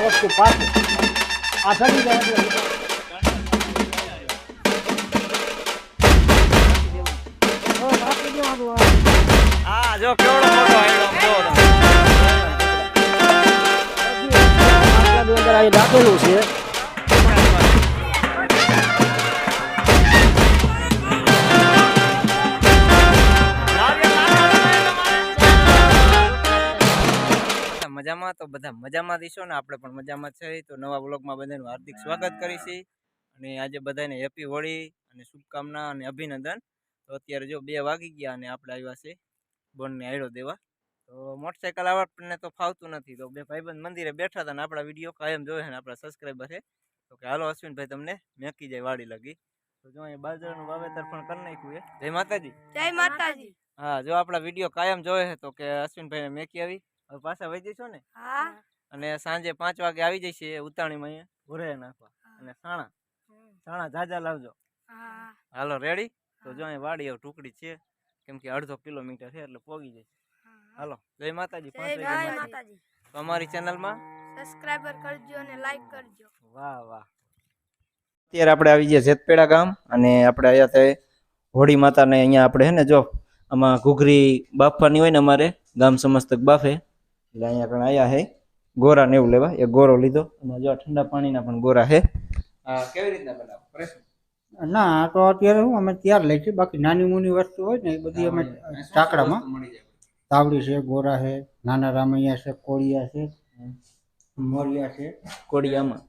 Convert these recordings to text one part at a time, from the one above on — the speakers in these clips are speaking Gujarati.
આ વસ્તુ આ હવે નાખી દેવાનું આ. જો કેવડો મોટો આયડો આમ જોવો તમે. માટલાની અંદર અહીં નાખેલું છે મજામાં? તો બધા મજામાં દીશો ને આપણે પણ મજામાં છે. તો નવા બ્લોગમાં બધાનું હાર્દિક સ્વાગત કરીશી અને આજે બધાને હેપી હોળી અને શુભકામના અને અભિનંદન. તો અત્યારે જો બે વાગી ગયા અને આપણે આવ્યા છે બોનને આયડો દેવા. તો મોટરસાયકલ આપણને તો ફાવતું નથી. તો બે ભાઈબંધ મંદિરે બેઠા હતા ને આપણા વીડિયો કાયમ જોવે છે ને આપણા સબસ્ક્રાઈબર છે. તો કે હાલો અશ્વિનભાઈ તમને મેકી જાય વાડી લગી. તો જો અહીંયા બાજરાનું વાવેતર પણ કરી નાખ્યું છે. જય માતાજી. જય માતાજી. હા જો આપણા વીડિયો કાયમ જોવે છે તો કે અશ્વિનભાઈને મેકી આવી. હવે પાછા વહી જઈશો ને? હા. અને સાંજે પાંચ વાગે આવી જઈશે ઉતાણીમાં અહીંયા ઘોરે નાખવા. અને સાણા. સાણા જાજા લાવજો. હાલો રેડી તો જો અહીં વાડી ટુકડી છે કેમ કે અડધો કિલોમીટર છે એટલે પોગી જશે હાલો જય માતાજી પાંચ જય. માતાજી. તો અમારી ચેનલમાં? સબસ્ક્રાઇબર કરજો અને લાઈક કરજો. વાહ વાહ. અત્યારે આપણે આવી ગયા જેતપેડા ગામ અને આપણે અહીંયા તે હોળી માતાને અહીંયા આપણે હે ને જો આમાં ઘૂઘરી બાફવાની હોય ને અમારે ગામ સમસ્તક બાફે. એટલે અહીંયા પણ આયા હે. ગોરા ને એવું લેવા. એ ગોરો લીધો. અને જો ઠંડા પાણીના પણ ગોરા હે. કેવી રીતના બનાવો? પ્રશ્ન ના આ તો અત્યારે હું અમે ત્યાર લઈ છીએ. બાકી નાની મૂની વસ્તુ હોય ને એ બધી અમે ચાકડામાં તાવડી છે ગોરા છે નાના રામૈયા છે કોળિયા છે મોરિયા છે. કોડિયામાં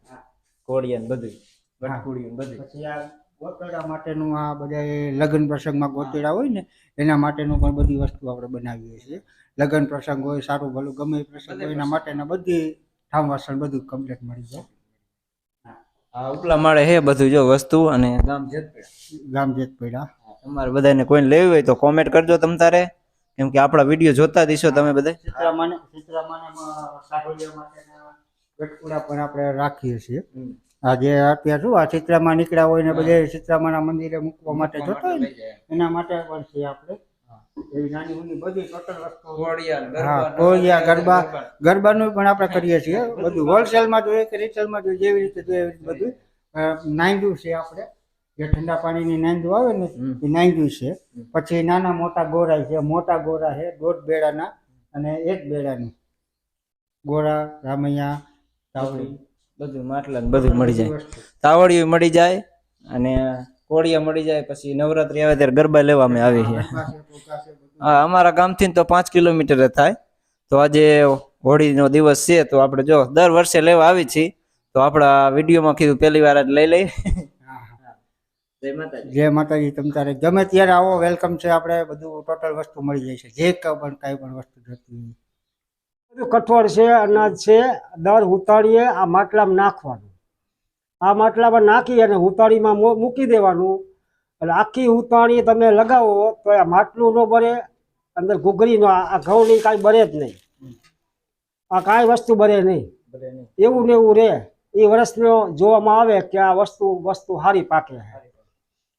કોળિયા ને બધું વટકુડિયું બધું પછી આ ગોતેડા માટેનું આ બધા લગ્ન પ્રસંગમાં ગોતેડા હોય ને એના માટેનું પણ બધી વસ્તુ આપણે બનાવીએ છીએ. લગ્ન પ્રસંગ હોય સારું ભલું ગમે એ પ્રસંગ હોય એના માટેના બધી ઠામ વાસણ બધું કમ્પ્લીટ મળી જાય. ઉપલા માળે હે બધું જો વસ્તુ અને ગામ જેત ગામ જેત પડ્યા. તમારે બધાને કોઈને લેવી હોય તો કોમેન્ટ કરજો તમ તારે. કેમ કે આપણા વીડિયો જોતા દીશો તમે બધા ચિત્રામાને ચિત્રામાને સાઠોલિયા માટેના ગટકુડા પણ આપણે રાખીએ છીએ. આ જે અત્યારે શું આ ચિત્રામાં નીકળ્યા હોય ને બધે ચિત્રામાના મંદિરે મૂકવા માટે જતો હોય ને એના માટે પણ છે આપણે. એવી નાની મોટી બધી ટોટલ વસ્તુ. હા કોળિયા ગરબા ગરબાનું પણ આપણે કરીએ છીએ. બધું હોલસેલમાં જોઈએ કે રિટેલમાં જોઈએ જેવી રીતે જોઈએ એવી રીતે બધું. નાંદું છે આપણે. જે ઠંડા પાણીની નાંદું આવે ને એ નાંદું છે. પછી નાના મોટા ગોરા છે. મોટા ગોરા છે દોઢ બેડાના અને એક બેડાની. ગોરા રામૈયા તાવડી બધું માટલા બધું મળી જાય. તાવડિયું મળી જાય અને કોળિયા મળી જાય પછી નવરાત્રી આવે ત્યારે ગરબા લેવા અમે આવી છીએ. હા અમારા ગામથી તો પાંચ કિલોમીટર થાય. તો આજે હોળીનો દિવસ છે તો આપણે જો દર વર્ષે લેવા આવી છીએ. તો આપણા વિડીયોમાં કીધું પહેલી વાર જ લઈ લઈ. જય માતાજી. જય માતાજી તમ તારે. ગમે ત્યારે આવો વેલકમ છે. આપણે બધું ટોટલ વસ્તુ મળી જાય છે. જે ક- પણ કાંઈ પણ વસ્તુ જોતી હોય. કઠોળ છે અનાજ છે દર ઉતાળીએ આ માટલામાં નાખવાનું. આ માટલામાં નાખી અને ઉતાળીમાં મૂકી દેવાનું. એટલે આખી ઉતાળી તમે લગાવો તો આ માટલું ન બરે અંદર ઘૂઘરીનો આ ઘઉંની કાંઈ બરે જ નહીં. આ કાંઈ વસ્તુ બરે નહીં. એવું ને એવું રહે એ વર્ષનો જોવામાં આવે કે આ વસ્તુ વસ્તુ સારી પાકે.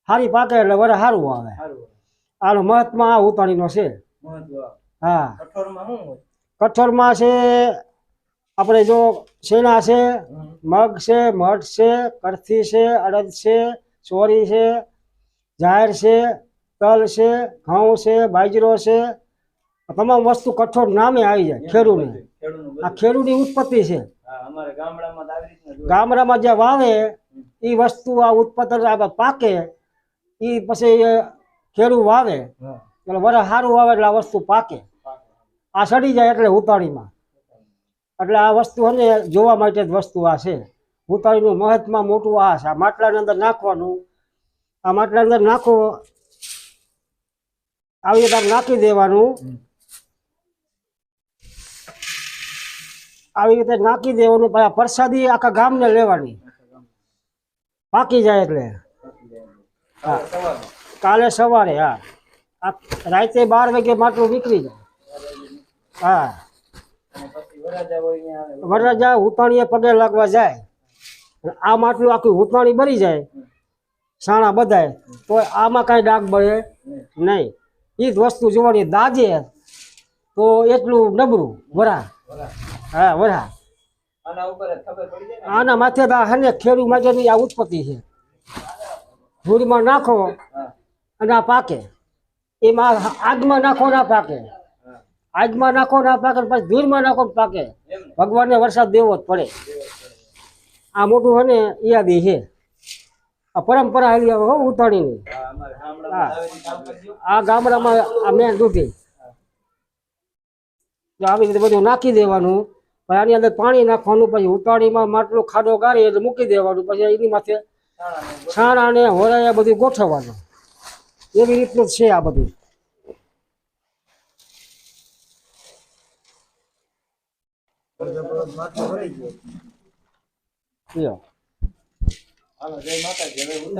સારી પાકે એટલે વરે સારું આવે. આનો મહત્વ આ ઉતાણીનો છે. હા. કઠોળમાં શું હોય? કઠોળમાં છે આપણે જો શેણા છે મગ છે મઠ છે કરથી છે અડદ છે ચોરી છે જાહેર છે તલ છે ઘઉં છે બાજરો છે તમામ વસ્તુ કઠોળ નામે આવી જાય ખેડૂની આ ખેડૂની ઉત્પત્તિ છે ગામડામાં તો આવી રીતના જ હોય. ગામડામાં જે વાવે એ વસ્તુ આ ઉત્પાદન પાકે એ પછી ખેડૂ વાવે. એટલે વરસ સારું વાવે એટલે આ વસ્તુ પાકે આ સડી જાય એટલે ઉતાળીમાં એટલે આ વસ્તુ છે ને જોવા માટે જ વસ્તુ આ છે. ઉતાળીનું મહત્વમાં મોટું આ છે. આ માટલાની અંદર નાખવાનું. આ માટલાની અંદર નાખો. આવી રીતે નાખી દેવાનું. આવી રીતે નાખી દેવાનું પછી પ્રસાદી આખા ગામને લેવાની. પાકી જાય એટલે. હા. કાલે સવારે હા. રાતે બાર વાગે માટલું નીકળી જાય. હા. વરરાજા ઉતાણીએ પગે લાગવા જાય. આમ આ માટલું આખી ઉતાણી બળી જાય. સાણા બધાય. તો આમાં કાંઈ ડાક બળે નહીં. એ જ વસ્તુ જોવાની દાજે તો એટલું નબળું. વરા. હા, વરા. આના માથે તો આ હે ખેડૂત માટેની આ ઉત્પત્તિ છે. ધૂળમાં નાખો અને આ પાકે. એમાં આગમાં નાખો ના પાકે. હા આગમાં નાખો ના પાકે પછી દૂરમાં નાખો પાકે. ભગવાનને વરસાદ દેવો જ પડે. આ મોટું છે ને યાદી છે. આ પરંપરા આવી હો ઉતાણીની આ ગામડામાં આ મેન દૂધી. આવી રીતે બધું નાખી દેવાનું, પછી આની અંદર પાણી નાખવાનું, પછી ઉતાણીમાં માટલું ખાડો ગાળી એટલે મૂકી દેવાનું, પછી એની માથે છાણા ને હોરાયા બધું ગોઠવવાનું. એવી રીતનું છે આ બધું લ્યો. હાલો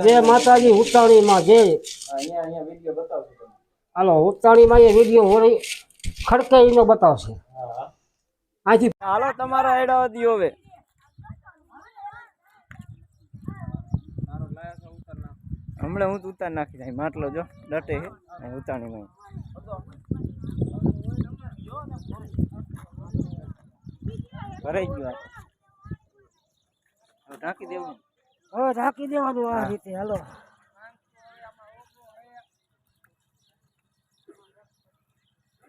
જય માતાજી. ઉતાણી માં જય હાલો ઉતાણીમાં જય. હા, અહીંયા અહીંયા વીડિયો બતાવશું તમને. એ વીડિયો હોરી ખડકે એનો બતાવશે. આથી હાલો તમારો આઈડો દિયો હવે. હમણાં હું તો ઉતાર નાખી જાય માટલો જો ડટે છે. અહીં ઉતાણી માં ભરાઈ ગયો. હવે ઢાંકી દેવું હવે ઢાંકી દેવાનું આ રીતે હાલો.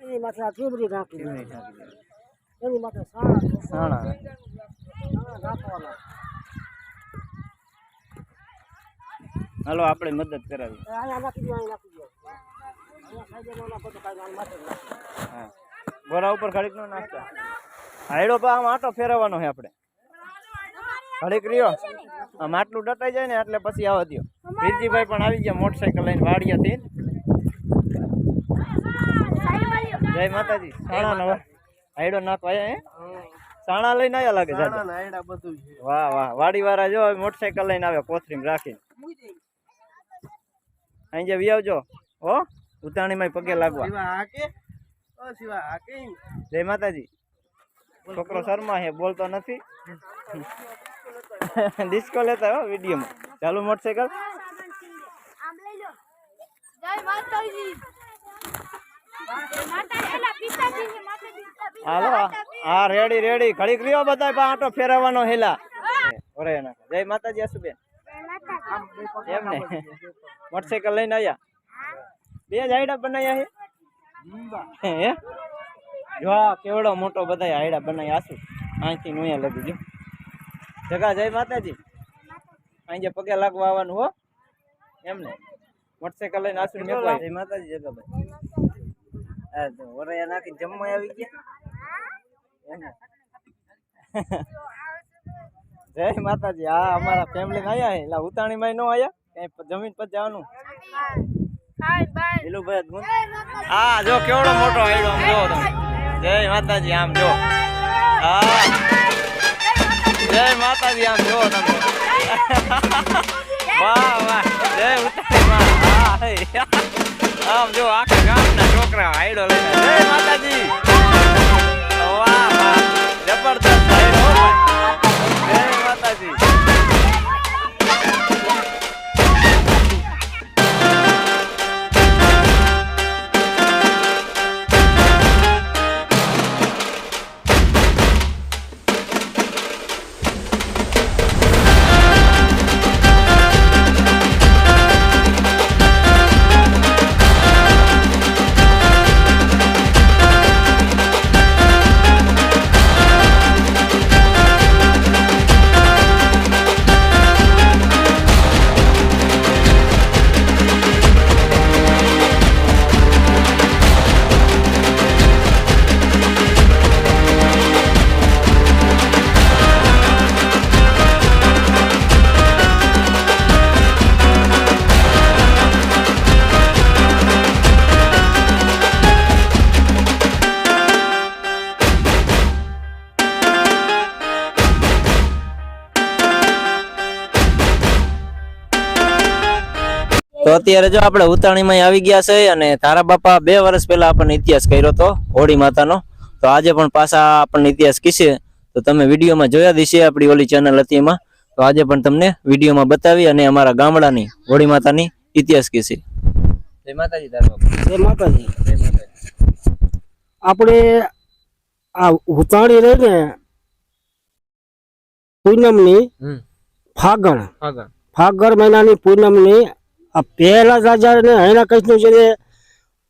એની માથે આ ચીમરી ઢાંકી દેવાની. એની માથે સાણા સાણા નાખવાના હાલો આપણે મદદ કરાવી. ગોરા ઉપર ઘડીક નો નાખતા? હાઈડો પા આમ આટો ફેરવવાનો છે આપણે. હળીક રહ્યો. આ માટલું ડટાઈ જાય ને એટલે પછી આવવા દો વીરજીભાઈ પણ આવી ગયા મોટરસાયકલ લઈને વાડિયાથી જય માતાજી. સાણા નવા. હાઈડો નાખવા હે? સાણા લઈને આવ્યા લાગે છે. વાહ વાહ. વાડી વાળા જો હવે લઈને આવ્યા કોથરીમાં રાખી અહીં જે આવજો હો ઉતાણીમાં પગે લાગવા. જય માતાજી. છોકરો શર્મા છે બોલતો નથી. ડિસ્કો લેતા હો વિડીયોમાં. ચાલુ માતાજી હાલો હા રેડી રેડી ઘડીક રહ્યો બધા આટો ફેરવવાનો હેલા ઓરે જય માતાજી આસુબેન એમ ને. મોટરસાયકલ લઈને આવ્યા બે જ હાઈડા બનાવ્યા હે હે? જો આ કેવડો મોટો બધા હાઈડા બનાવી આસુ અહીંથી નુયા લગી જો જગા જય માતાજી. અહીં જે પગે લાગવા આવવાનું હો. એમને. મોટરસાયકલ લઈને આસુ મેકવા જય માતાજી જગાભાઈ હા તો ઓરૈયા નાખીને જમવા આવી ગયા. જય માતાજી હા અમારા ફેમિલી આયા હે. ઉતાણી માં નો આયા. કઈ જમીન પર જવાનું. હા જો કેવડો મોટો આયડો આમ જો તમે. જય માતાજી આમ જો. હા. જય માતાજી આમ જો તમે. વાહ વાહ. જય ઉતારી માં હા. આમ જો આખા ગામના છોકરા આઈડો લઈને. જય માતાજી. તો અત્યારે જો આપણે ઉતાણીમાં આવી ગયા છે અને તારા બાપા બે વર્ષ પહેલા આપણને ઇતિહાસ કર્યો હતો હોળી માતાનો. તો આજે પણ પાછા આપણને ઇતિહાસ કીશે તો તમે વિડીયોમાં જોયા દીશે આપણી ઓલી ચેનલ હતી એમાં. તો આજે પણ તમને વિડીયોમાં બતાવી અને અમારા ગામડાની હોળી માતાની ઇતિહાસ કીશે જય માતાજી તારા બાપા. જય માતાજી. જય માતાજી આપણે આ ઉતાણી રહીને પૂનમની ફાગણ. ફાગણ. ફાગણ મહિનાની પૂનમની આ પહેલા રાજા ને એના કચ્છનું જે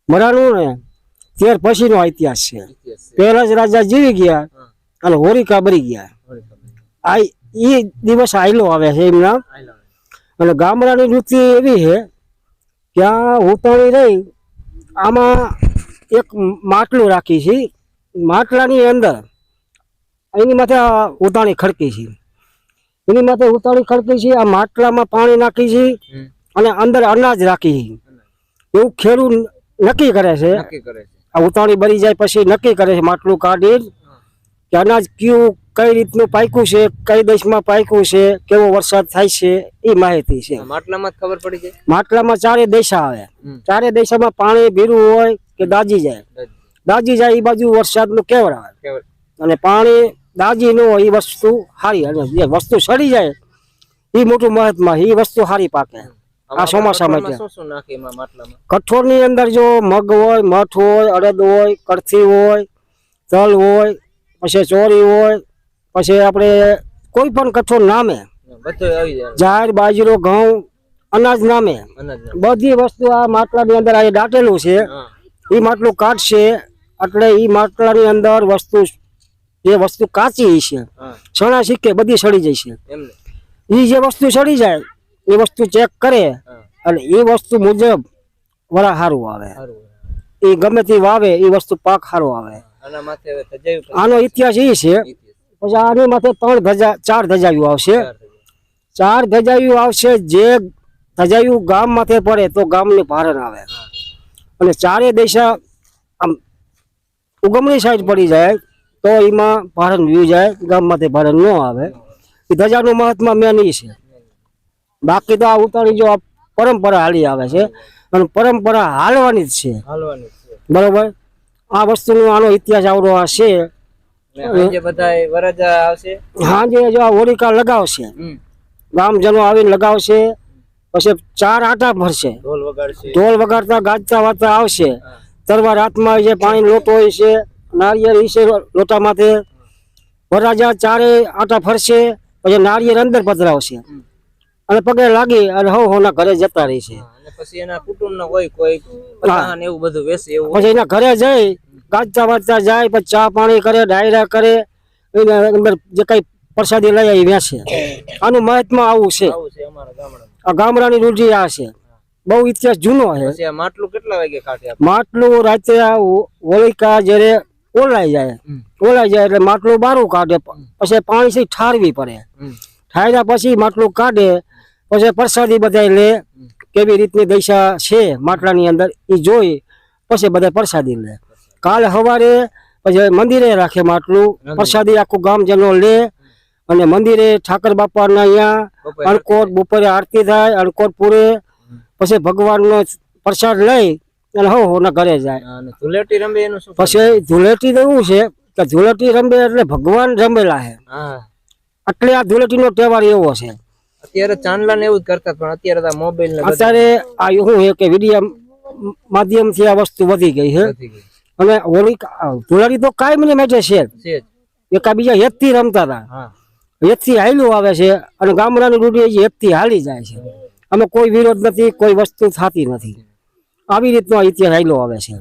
મરાણું ને ત્યાર પછીનો ઇતિહાસ છે. પહેલા જ રાજા જીવી ગયા અને હોરિકા બરી ગયા. આ એ દિવસ આયલો આવે છે એમના. અને ગામડાની વૃત્તિ એવી છે કે આ ઉતાણી રહી આમાં એક માટલું રાખી છે. માટલાની અંદર એની માથે ઉતાણી ખડકી છે. એની માથે ઉતાણી ખડકી છે આ માટલામાં પાણી નાખી છે. અને અંદર અનાજ રાખી. એવું ખેડૂત નક્કી કરે છે. આ ઉતાણી બની જાય પછી નક્કી કરે છે માટલું કાઢી કે અનાજ કયું કઈ રીતનું પાક્યું છે કઈ દેશમાં પાક્યું છે કેવો વરસાદ થાય છે એ માહિતી છે. માટલામાં ખબર પડી જાય? માટલામાં ચારે દેશા આવે. ચારે દેશામાં પાણી ભીરું હોય કે દાજી જાય. દાજી જાય. એ બાજુ વરસાદનું કેવળ આવે. અને પાણી દાજી ન હોય એ વસ્તુ સારી અને જે વસ્તુ સડી જાય એ મોટું મહત્વ એ વસ્તુ સારી પાકે. આમાં ચોમાસામાં કઠોળમાં શું શું નાખે એમાં માટલામાં? કઠોળની અંદર જો મગ હોય મઠ હોય અડદ હોય કડથી હોય તલ હોય પછી ચોરી હોય પછી આપણે કોઈ પણ કઠોળ નામે. જાય. જાહેર બાજરો ઘઉં અનાજ નામે. બધી વસ્તુ આ માટલાની અંદર આ દાટેલું છે. એ માટલું કાઢશે એટલે એ માટલાની અંદર વસ્તુ જે વસ્તુ કાચી છે સણા શીખે બધી સડી જશે. છે એ જે વસ્તુ સડી જાય એ વસ્તુ ચેક કરે અને એ વસ્તુ મુજબ વરા સારું આવે. એ ગમે તે વાવે એ વસ્તુ પાક સારો આવે. આના ઇતિહાસ એ છે. પછી આની માથે ત્રણ ધજા ચાર ધજાયું આવશે. ચાર ધજાયું. આવશે જે ધજાયું ગામ માથે પડે તો ગામની ભારણ આવે. અને ચારે દિશા આમ ઉગમણી સાઈડ પડી જાય તો એમાં ભારણ વ્યુ જાય ગામ માથે ભારણ ન આવે. એ ધજાનું મહાત્મા મેન એ છે. બાકી તો આ ઉતાળી જો પરંપરા હાલી આવે છે. અને પરંપરા હાલવાની જ છે. હાલવાની બરોબર? આ વસ્તુનો આનો ઇતિહાસ આવડો આ છે. હાજે જો આ હોલિકા લગાવશે. ગામજનો આવીને લગાવશે. પછી ચાર આટા ભરશે. ઢોલ વગાડતા ગાજતા વાજતા આવશે. તરવાર હાથમાં હોય છે પાણી લોટો હોય છે નારિયેળ વિશે લોટા માથે વરરાજા ચારે આટા ફરશે. પછી નારિયેળ અંદર પધરાવશે. અને પગે લાગી અને હો હોના ઘરે જતા રહી છે. પછી એના કુટુંબ ના હોય કોઈ એવું બધું વેસે એવું પછી એના ઘરે જઈ કાચતા વાજતા જાય પછી ચા પાણી કરે ડાયરા કરે એના અંદર જે કઈ પ્રસાદી લઈ આવી વેસે આનું મહત્વ આવું છે. આ ગામડાની રૂઢી આ છે. બહુ ઇતિહાસ જૂનો છે. માટલું કેટલા વાગે કાઢે માટલું રાતે હોલિકા જ્યારે ઓલાઈ જાય ઓલાઈ જાય એટલે માટલું બારું કાઢે પછી પાણીથી ઠારવી પડે. ઠાર્યા પછી માટલું કાઢે પછી પ્રસાદી બધા લે કેવી રીતની દશા છે માટલાની અંદર એ જોઈ પછી બધા પ્રસાદી લે. કાલ સવારે પછી મંદિરે રાખે માટલું પ્રસાદી આખું ગામ જેનો લે અને મંદિરે ઠાકર બાપાના અહીંયા અણકોટ બપોરે આરતી થાય અણકોટ પૂરે પછી ભગવાનનો પ્રસાદ લઈ અને હો હો ઘરે જાય. ધૂળેટી ધુલેટી રમે એનું શું પછી ધૂળેટી તો એવું છે કે ધૂળેટી રમે એટલે ભગવાન રમેલા છે હા. એટલે આ ધૂળેટીનો તહેવાર એવો છે. અત્યારે ચાંદલા ને એવું જ કરતા પણ અત્યારે તો મોબાઈલ ને અત્યારે આ શું છે કે વીડિયો માધ્યમથી આ વસ્તુ વધી ગઈ છે અને હોળી ધૂળેટી તો કાયમ માટે છે છે. એકાબીજા હેતથી રમતા હતા હા. હેતથી હાલ્યું આવે છે અને ગામડાની રૂઢી હજી હેતથી હાલી જાય છે. અમે કોઈ વિરોધ નથી કોઈ વસ્તુ થતી નથી. આવી રીતનો ઇતિહાસ હાલ્યો આવે છે.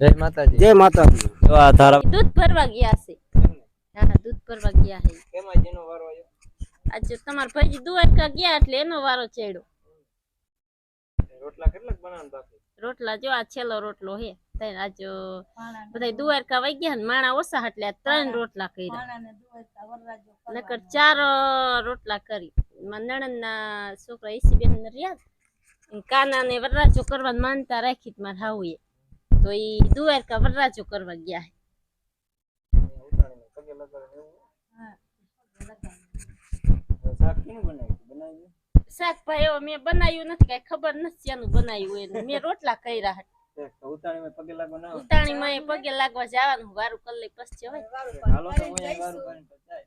જય માતાજી. જય માતાજી. જો આ ધારા દૂધ ભરવા ગયા છે. હા દૂધ ભરવા ગયા છે. કેમાં જેનો વારો આવ્યો? આજે તમાર ભાઈ દુવારકા ગયા એટલે એનો વારો ચડ્યો. રોટલા કેટલાક બનાવવાનું બાકી? રોટલા જો આ છેલ્લો રોટલો હે. તઈ આજ બધા દુવારકા વઈ ગયા ને માણા ઓછા એટલે ત્રણ રોટલા કર્યા. નકર ચાર રોટલા કરી. મારા નણંદના છોકરા ઈસીબેન રહ્યા કાના ને વરરાજો કરવા માનતા રાખી તી મારા હાઉએ તો ઈ દુવારકા વરરાજો કરવા ગયા કેનું બનાવ્યું? બનાવ્યું? મેં બનાવ્યું નથી કઈ ખબર નથી એનું બનાવ્યું એનું મેં રોટલા કર્યા હતા ઉતાણીમાં પગે લાગવા ઉતાણીમાં પગે લાગવા જવાનું વારું કરી લઈ પછી હોય હાલો તો હું વારું કરીને પછી જાય.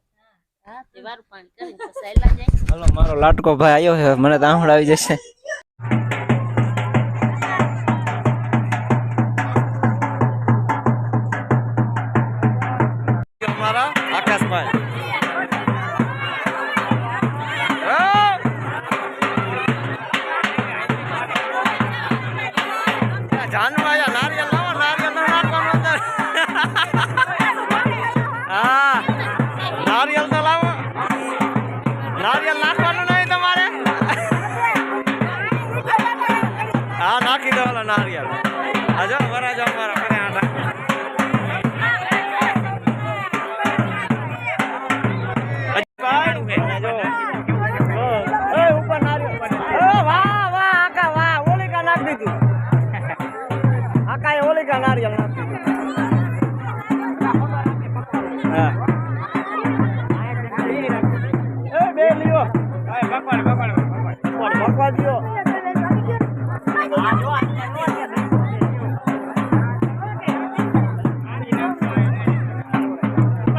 હા તે વારું પાણી કરીને પછી આયલા જાય. હાલો મારો લાટકો ભાઈ આવ્યો છે મને તો આંહણ આવી જશે. આકાશભાઈ.